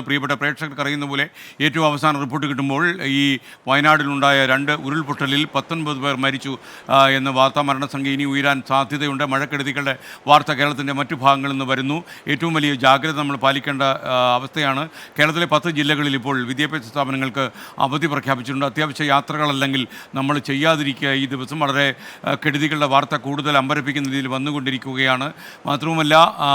പ്രിയപ്പെട്ട പ്രേക്ഷകർക്ക് അറിയുന്ന പോലെ ഏറ്റവും അവസാന റിപ്പോർട്ട് കിട്ടുമ്പോൾ ഈ വയനാടിലുണ്ടായ രണ്ട് ഉരുൾപൊട്ടലിൽ പത്തൊൻപത് പേർ മരിച്ചു എന്ന വാർത്താ മരണസംഖ്യ ഇനി ഉയരാൻ സാധ്യതയുണ്ട്. മഴക്കെടുതികളുടെ വാർത്ത കേരളത്തിന്റെ മറ്റു ഭാഗങ്ങളിൽ നിന്ന് വരുന്നു. ഏറ്റവും വലിയ ജാഗ്രത നമ്മൾ പാലിക്കേണ്ട അവസ്ഥയാണ്. കേരളത്തിലെ പത്ത് ജില്ലകളിൽ ഇപ്പോൾ വിദ്യാഭ്യാസ സ്ഥാപനങ്ങൾക്ക് അവധി പ്രഖ്യാപിച്ചിട്ടുണ്ട്. അത്യാവശ്യ യാത്രകളല്ലെങ്കിൽ നമ്മൾ ചെയ്യാതിരിക്കുക. ഈ ദിവസം വളരെ കെടുതികളുടെ വാർത്ത കൂടുതൽ അമ്പരപ്പിക്കുന്ന രീതിയിൽ വന്നുകൊണ്ടിരിക്കുകയാണ്. മാത്രവുമല്ല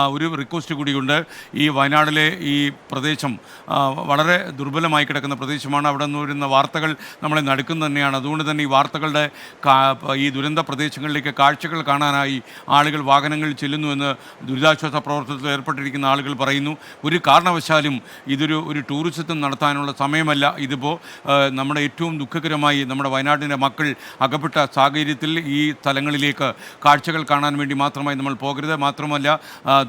ഒരു റിക്വസ്റ്റ് കൂടിയുണ്ട്. ഈ വയനാടിലെ ഈ പ്രദേശം ആ, വളരെ ദുർബലമായി കിടക്കുന്ന പ്രദേശമാണ്. അവിടെ നിന്ന് വരുന്ന വാർത്തകൾ നമ്മളെ നടുക്കുന്ന തന്നെയാണ്. അതുകൊണ്ട് തന്നെ ഈ വാർത്തകളുടെ ഈ ദുരന്ത പ്രദേശങ്ങളിലേക്ക് കാഴ്ചകൾ കാണാനായി ആളുകൾ വാഹനങ്ങളിൽ ചെല്ലുന്നുവെന്ന് ദുരിതാശ്വാസ പ്രവർത്തനത്തിൽ ഏർപ്പെട്ടിരിക്കുന്ന ആളുകൾ പറയുന്നു. ഒരു കാരണവശാലും ഇതൊരു ഒരു ടൂറിസത്തിന് നടത്താനുള്ള സമയമല്ല. ഇതിപ്പോൾ നമ്മുടെ ഏറ്റവും ദുഃഖകരമായി നമ്മുടെ വയനാടിന്റെ മക്കൾ അകപ്പെട്ട സാഹചര്യത്തിൽ ഈ സ്ഥലങ്ങളിലേക്ക് കാഴ്ചകൾ കാണാൻ വേണ്ടി മാത്രമായി നമ്മൾ പോകരുത്. മാത്രമല്ല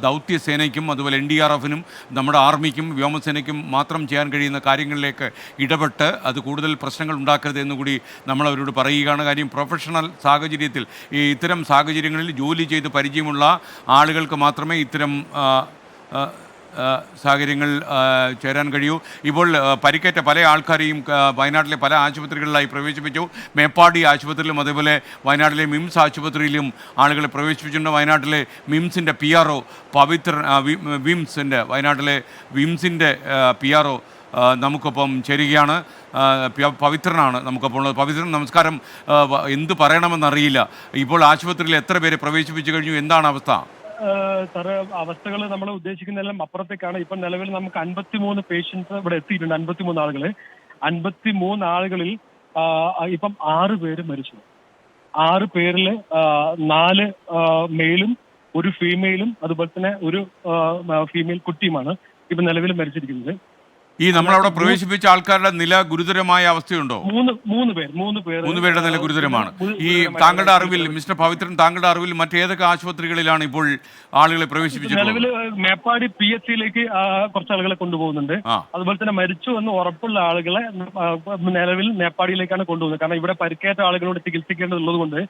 ദൗത്യസേനയ്ക്കും അതുപോലെ എൻ ഡി ആർ എഫിനും നമ്മുടെ ആർമിക്കും വ്യോമസേനയ്ക്കും മാത്രം ചെയ്യാൻ കഴിയുന്ന കാര്യങ്ങളിലേക്ക് ഇടപെട്ട് അത് കൂടുതൽ പ്രശ്നങ്ങൾ ഉണ്ടാക്കരുത് എന്നുകൂടി നമ്മൾ അവരോട് പറയുകയാണ്. കാര്യം പ്രൊഫഷണൽ സാഹചര്യത്തിൽ ഈ ഇത്തരം സാഹചര്യങ്ങളിൽ ജോലി ചെയ്ത് പരിചയമുള്ള ആളുകൾക്ക് മാത്രമേ ഇത്തരം ആ, ചേരാൻ കഴിയൂ. ഇപ്പോൾ പരിക്കേറ്റ പല ആൾക്കാരെയും വയനാട്ടിലെ പല ആശുപത്രികളിലായി പ്രവേശിപ്പിച്ചു. മേപ്പാടി ആശുപത്രിയിലും അതേപോലെ വയനാട്ടിലെ മിംസ് ആശുപത്രിയിലും ആളുകളെ പ്രവേശിപ്പിച്ചിട്ടുണ്ട്. വയനാട്ടിലെ മിംസിന്റെ പി ആർ ഒ പവിത്ര വിംസിന്റെ വയനാട്ടിലെ വിംസിന്റെ പി ആർ ഒ നമുക്കൊപ്പം ചേരുകയാണ്. പവിത്രനാണ് നമുക്കപ്പോൾ ഉള്ളത്. പവിത്രൻ നമസ്കാരം എന്ത് പറയണമെന്നറിയില്ല. ഇപ്പോൾ ആശുപത്രിയിൽ എത്ര പേരെ പ്രവേശിപ്പിച്ചു കഴിഞ്ഞു? എന്താണ് അവസ്ഥ? സാറ് അവസ്ഥകൾ നമ്മൾ ഉദ്ദേശിക്കുന്നതെല്ലാം അപ്പുറത്തേക്കാണ്. ഇപ്പൊ നിലവിൽ നമുക്ക് അൻപത്തിമൂന്ന് പേഷ്യൻസ് ഇവിടെ എത്തിയിട്ടുണ്ട് അൻപത്തിമൂന്ന് ആളുകൾ അൻപത്തിമൂന്ന് ആളുകളിൽ ഇപ്പം ആറ് പേര് മരിച്ചു. ആറ് പേരിൽ നാല് മെയിലും ഒരു ഫീമെയിലും അതുപോലെ തന്നെ ഒരു ഫീമെയിൽ കുട്ടിയുമാണ് ഇപ്പൊ നിലവിൽ മരിച്ചിരിക്കുന്നത്. ഈ നമ്മളവിടെ പ്രവേശിപ്പിച്ച ആൾക്കാരുടെ നില ഗുരുതരമായ അവസ്ഥയുണ്ടോ? മൂന്ന് മൂന്ന് പേർ മൂന്ന് പേർ മൂന്ന് പേരുടെ നില ഗുരുതരമാണ്. ഈ താങ്കളുടെ അറിവിൽ മിസ്റ്റർ പവിത്രൻ താങ്കളുടെ അറിവിൽ മറ്റേതൊക്കെ ആശുപത്രികളിലാണ് ഇപ്പോൾ ആളുകളെ പ്രവേശിപ്പിച്ചിട്ടുള്ളത്? നിലവിൽ മേപ്പാടി പി എച്ച് സിയിലേക്ക് കുറച്ച് ആളുകളെ കൊണ്ടുപോകുന്നുണ്ട്. അതുപോലെ തന്നെ മരിച്ചു എന്ന് ഉറപ്പുള്ള ആളുകളെ നിലവിൽ മേപ്പാടിയിലേക്കാണ് കൊണ്ടുപോകുന്നത്. കാരണം ഇവിടെ പരിക്കേറ്റ ആളുകളോട് ചികിത്സിക്കേണ്ടതുള്ളത് കൊണ്ട്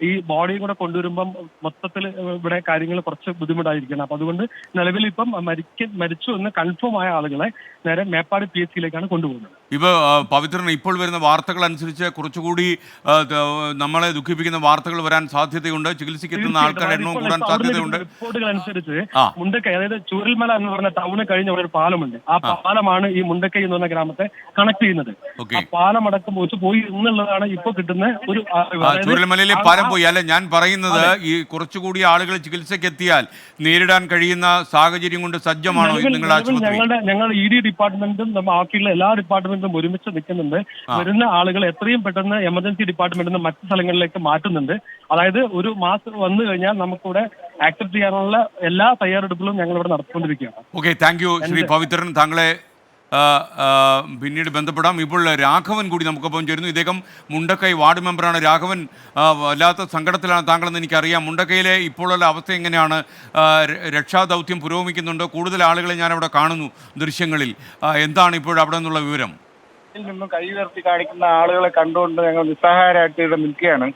ഈ ബോഡിയും കൂടെ കൊണ്ടുവരുമ്പം മൊത്തത്തിൽ ഇവിടെ കാര്യങ്ങൾ കുറച്ച് ബുദ്ധിമുട്ടായിരിക്കണം. അപ്പൊ അതുകൊണ്ട് നിലവിൽ ഇപ്പം മരിക്ക മരിച്ചു എന്ന് കൺഫേം ആയ ആളുകളെ നേരെ മേപ്പാടി പി എച്ച് സിയിലേക്കാണ് കൊണ്ടുപോകുന്നത്. ഇപ്പൊ ആ, പവിത്രൻ ഇപ്പോൾ വരുന്ന വാർത്തകൾ അനുസരിച്ച് കുറച്ചുകൂടി നമ്മളെ ദുഃഖിപ്പിക്കുന്ന വാർത്തകൾ വരാൻ സാധ്യതയുണ്ട്. ചികിത്സിക്കുന്ന ആൾക്കാരുടെ എണ്ണവും കൂടാൻ സാധ്യതയുണ്ട്. റിപ്പോർട്ടുകൾ അനുസരിച്ച് മുണ്ടക്കൈ അതായത് ചൂരൽമല എന്ന് പറഞ്ഞ ടൗണ് കഴിഞ്ഞ ഒരു പാലമുണ്ട്. ആ പാലമാണ് ഈ മുണ്ടക്കൈ എന്ന് പറഞ്ഞ ഗ്രാമത്തെ കണക്ട് ചെയ്യുന്നത്. ആ പാലം അടക്കം പോയി പോയി എന്നുള്ളതാണ് ഇപ്പൊ കിട്ടുന്ന ഒരു. ചൂരൽമലയിലെ പാലം പോയി. അല്ല ഞാൻ പറയുന്നത് ഈ കുറച്ചുകൂടി ആളുകൾ ചികിത്സയ്ക്ക് എത്തിയാൽ നേരിടാൻ കഴിയുന്ന സാഹചര്യം കൊണ്ട് സജ്ജമാണോ നിങ്ങൾ ആശുപത്രി? ഞങ്ങളുടെ ഞങ്ങളുടെ ഇ ഡി ഡിപ്പാർട്ട്മെന്റും ബാക്കിയുള്ള എല്ലാ ഡിപ്പാർട്ട്മെന്റും ഒരുമിച്ച് നിൽക്കുന്നുണ്ട്. വരുന്ന ആളുകൾ എത്രയും പെട്ടെന്ന് എമർജൻസി ഡിപ്പാർട്ട്മെന്റിൽ നിന്ന് മറ്റ് സ്ഥലങ്ങളിലേക്ക് മാറ്റുന്നുണ്ട്. അതായത് ഒരു മാസം വന്നു കഴിഞ്ഞാൽ നമുക്കിവിടെ ആക്സെപ്റ്റ് ചെയ്യാനുള്ള എല്ലാ തയ്യാറെടുപ്പുകളും ഞങ്ങൾ ഇവിടെ നടത്തിക്കൊണ്ടിരിക്കുകയാണ്. Okay thank you Shri Pavithran. താങ്കളെ പിന്നീട് ബന്ധപ്പെടാം. ഇപ്പോൾ രാഘവൻ കൂടി നമുക്കൊപ്പം ചേരുന്നു. ഇദ്ദേഹം മുണ്ടക്കൈ വാർഡ് മെമ്പറാണ്. രാഘവൻ വല്ലാത്ത സങ്കടത്തിലാണ് താങ്കളെന്ന് എനിക്കറിയാം. മുണ്ടക്കൈയിലെ ഇപ്പോഴുള്ള അവസ്ഥ എങ്ങനെയാണ്? രക്ഷാദൗത്യം പുരോഗമിക്കുന്നുണ്ടോ. കൂടുതൽ ആളുകളെ ഞാൻ അവിടെ കാണുന്നു ദൃശ്യങ്ങളിൽ. എന്താണ് ഇപ്പോഴവിടെ നിന്നുള്ള വിവരം? ഇതിൽ നിന്നും കൈ ഉയർത്തി കാണിക്കുന്ന ആളുകളെ കണ്ടുകൊണ്ട് ഞങ്ങൾ നിസ്സഹായരായിട്ട് ഇവിടെ നിൽക്കുകയാണ്.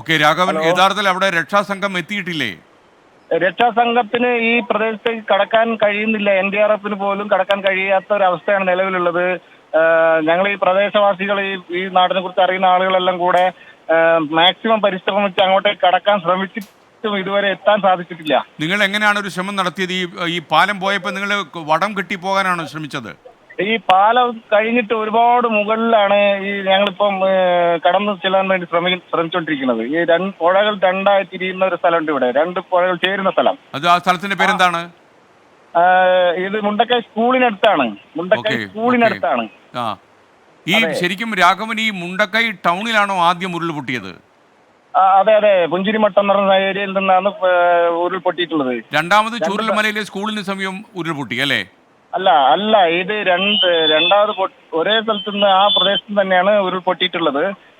ഓക്കെ രാഘവൻ യഥാർത്ഥത്തിൽ അവിടെ രക്ഷാസംഘം എത്തിയിട്ടില്ലേ? രക്ഷാസംഘത്തിന് ഈ പ്രദേശത്തേക്ക് കടക്കാൻ കഴിയുന്നില്ല. എൻ ഡി ആർ എഫിന് പോലും കടക്കാൻ കഴിയാത്ത ഒരു അവസ്ഥയാണ് നിലവിലുള്ളത് ഞങ്ങൾ ഈ പ്രദേശവാസികൾ ഈ ഈ നാടിനെ കുറിച്ച് അറിയുന്ന ആളുകളെല്ലാം കൂടെ മാക്സിമം പരിശ്രമിച്ച് അങ്ങോട്ടേക്ക് കടക്കാൻ ശ്രമിച്ചിട്ടും ഇതുവരെ എത്താൻ സാധിച്ചിട്ടില്ല. നിങ്ങൾ എങ്ങനെയാണ് ഒരു ശ്രമം നടത്തിയത്? ഈ ഈ പാലം പോയപ്പോൾ നിങ്ങൾ വടം കെട്ടി പോകാനാണോ ശ്രമിച്ചത്? ഈ പാലം കഴിഞ്ഞിട്ട് ഒരുപാട് മുകളിലാണ് ഈ ഞങ്ങളിപ്പം കടന്നു ചെല്ലാൻ വേണ്ടി ശ്രമി ശ്രമിച്ചുകൊണ്ടിരിക്കുന്നത് ഈ രണ്ട് പുഴകൾ രണ്ടായി തിരിയുന്ന ഒരു സ്ഥലമുണ്ട് ഇവിടെ. രണ്ട് പുഴകൾ ചേരുന്ന സ്ഥലം. അത് ആ സ്ഥലത്തിന്റെ പേരെന്താണ്? ഇത് മുണ്ടക്കൈ സ്കൂളിനടുത്താണ്. മുണ്ടക്കൈ സ്കൂളിനടുത്താണ്. ആ. ഈ ശരിക്കും രാഘവൻ ഈ മുണ്ടക്കൈ ടൗണിലാണോ ആദ്യം ഉരുൾപൊട്ടിയത്? പൊട്ടിയത് അതെ അതെ. പുഞ്ചിരിമട്ടം എന്ന് പറഞ്ഞ ഏരിയയിൽ നിന്നാണ് ഉരുൾ ഉരുൾപൊട്ടിയിട്ടുള്ളത്. രണ്ടാമത് ചൂരൽമലയിലെ സ്കൂളിന് സമീപം ഉരുൾപൊട്ടി അല്ലേ? അല്ല അല്ല ഇത് രണ്ട് രണ്ടാമത് ഒരേ സ്ഥലത്ത് നിന്ന് ആ പ്രദേശത്ത് തന്നെയാണ് ഉരുൾപൊട്ടിയിട്ടുള്ളത് പൊട്ടിയിട്ടുള്ളത്.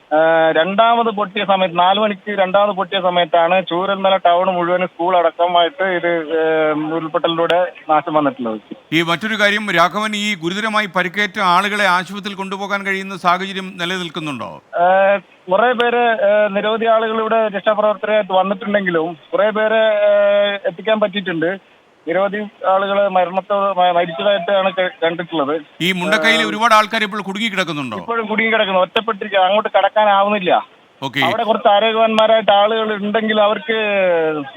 രണ്ടാമത് പൊട്ടിയ സമയത്ത് നാലു മണിക്ക് രണ്ടാമത് പൊട്ടിയ സമയത്താണ് ചൂരൽമല ടൗൺ മുഴുവൻ സ്കൂൾ അടക്കമായിട്ട് ഇത് ഉരുൾപൊട്ടലിലൂടെ നാശം വന്നിട്ടുള്ളത്. ഈ മറ്റൊരു കാര്യം രാഘവൻ ഈ ഗുരുതരമായി പരിക്കേറ്റ ആളുകളെ ആശുപത്രിയിൽ കൊണ്ടുപോകാൻ കഴിയുന്ന സാഹചര്യം നിലനിൽക്കുന്നുണ്ടോ? കുറെ പേര് നിരവധി ആളുകൾ ഇവിടെ രക്ഷാപ്രവർത്തകരായിട്ട് വന്നിട്ടുണ്ടെങ്കിലും കുറെ പേരെ എത്തിക്കാൻ പറ്റിയിട്ടുണ്ട്. നിരവധി ആളുകൾ മരണത്തോട് മരിച്ചതായിട്ടാണ് കണ്ടിട്ടുള്ളത്. ഈ മുണ്ടക്കയിൽ ഒരുപാട് ആൾക്കാർ ഇപ്പോൾ കുടുങ്ങി കിടക്കുന്നുണ്ടോ? ഇപ്പോഴും കുടുങ്ങി കിടക്കുന്നു. ഒറ്റപ്പെട്ടിരിക്കുക. അങ്ങോട്ട് കടക്കാനാവുന്നില്ല. അവിടെ കുറച്ച് ആരോഗ്യവാന്മാരായിട്ട് ആളുകൾ ഉണ്ടെങ്കിൽ അവർക്ക്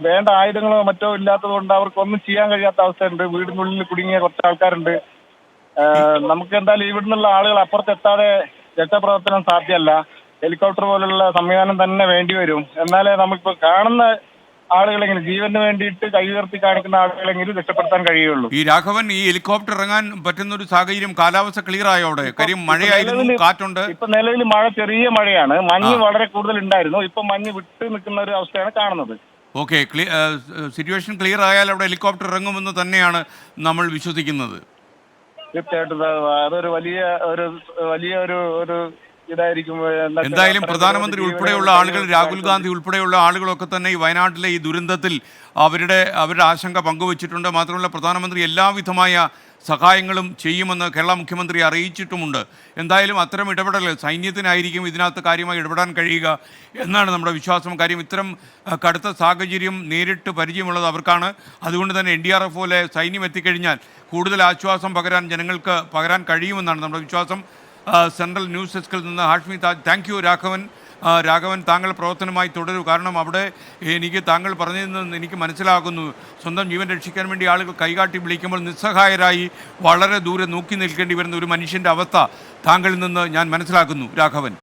വേണ്ട ആയുധങ്ങളോ മറ്റോ ഇല്ലാത്തത് കൊണ്ട് അവർക്ക് ഒന്നും ചെയ്യാൻ കഴിയാത്ത അവസ്ഥയുണ്ട്. വീടിനുള്ളിൽ കുടുങ്ങിയ കുറച്ച് ആൾക്കാരുണ്ട്. നമുക്ക് എന്തായാലും ഇവിടുന്നുള്ള ആളുകൾ അപ്പുറത്തെത്താതെ രക്ഷാപ്രവർത്തനം സാധ്യമല്ല. ഹെലികോപ്റ്റർ പോലുള്ള സംവിധാനം തന്നെ വേണ്ടി വരും. എന്നാലേ നമുക്കിപ്പോ കാണുന്ന ആളുകളെങ്കിലും ജീവന് വേണ്ടിയിട്ട് കൈ ഉയർത്തി കാണിക്കുന്ന ആളുകളെങ്കിലും രക്ഷപ്പെടുത്താൻ കഴിയുള്ളൂ. ഈ രാഘവൻ ഈ ഹെലികോപ്റ്റർ ഇറങ്ങാൻ പറ്റുന്ന ഒരു സാഹചര്യം കാലാവസ്ഥ ക്ലിയർ ആയോ അവിടെ? കാര്യം മഴയായിരുന്നു കാറ്റുണ്ട്. ഇപ്പൊ നിലവിൽ മഴ ചെറിയ മഴയാണ്. മഞ്ഞ് വളരെ കൂടുതൽ ഉണ്ടായിരുന്നു. ഇപ്പൊ മഞ്ഞ് വിട്ട് നിൽക്കുന്ന ഒരു അവസ്ഥയാണ് കാണുന്നത്. ഓക്കെ സിറ്റുവേഷൻ ക്ലിയർ ആയാൽ അവിടെ ഹെലികോപ്റ്റർ ഇറങ്ങുമെന്ന് തന്നെയാണ് നമ്മൾ വിശ്വസിക്കുന്നത്. തീർച്ചയായിട്ടും അത് അതൊരു വലിയ ഒരു വലിയ ഒരു ഒരു ഇതായിരിക്കും എന്തായാലും പ്രധാനമന്ത്രി ഉൾപ്പെടെയുള്ള ആളുകൾ രാഹുൽ ഗാന്ധി ഉൾപ്പെടെയുള്ള ആളുകളൊക്കെ തന്നെ ഈ വയനാട്ടിലെ ഈ ദുരന്തത്തിൽ അവരുടെ അവരുടെ ആശങ്ക പങ്കുവച്ചിട്ടുണ്ട്. മാത്രമല്ല പ്രധാനമന്ത്രി എല്ലാവിധമായ സഹായങ്ങളും ചെയ്യുമെന്ന് കേരള മുഖ്യമന്ത്രി അറിയിച്ചിട്ടുമുണ്ട്. എന്തായാലും അത്തരം ഇടപെടൽ സൈന്യത്തിനായിരിക്കും ഇതിനകത്ത് കാര്യമായി ഇടപെടാൻ കഴിയുക എന്നാണ് നമ്മുടെ വിശ്വാസം. കാര്യം ഇത്തരം കടുത്ത സാഹചര്യം നേരിട്ട് പരിചയമുള്ളത് അവർക്കാണ്. അതുകൊണ്ട് തന്നെ എൻ ഡി ആർ എഫ് പോലെ സൈന്യം എത്തിക്കഴിഞ്ഞാൽ കൂടുതൽ ആശ്വാസം പകരാൻ ജനങ്ങൾക്ക് പകരാൻ കഴിയുമെന്നാണ് നമ്മുടെ വിശ്വാസം. സെൻട്രൽ ന്യൂസ് ഡെസ്കിൽ നിന്ന് ഹാഷ്മി താങ്ക് യു രാഘവൻ. രാഘവൻ താങ്കൾ പ്രവർത്തനമായി തുടരൂ. കാരണം അവിടെ എനിക്ക് താങ്കൾ പറഞ്ഞതിൽ നിന്ന് എനിക്ക് മനസ്സിലാകുന്നു. സ്വന്തം ജീവൻ രക്ഷിക്കാൻ വേണ്ടി ആളുകൾ കൈകാട്ടി വിളിക്കുമ്പോൾ നിസ്സഹായരായി വളരെ ദൂരെ നോക്കി നിൽക്കേണ്ടി വരുന്ന ഒരു മനുഷ്യന്റെ അവസ്ഥ താങ്കളിൽ നിന്ന് ഞാൻ മനസ്സിലാക്കുന്നു. രാഘവൻ.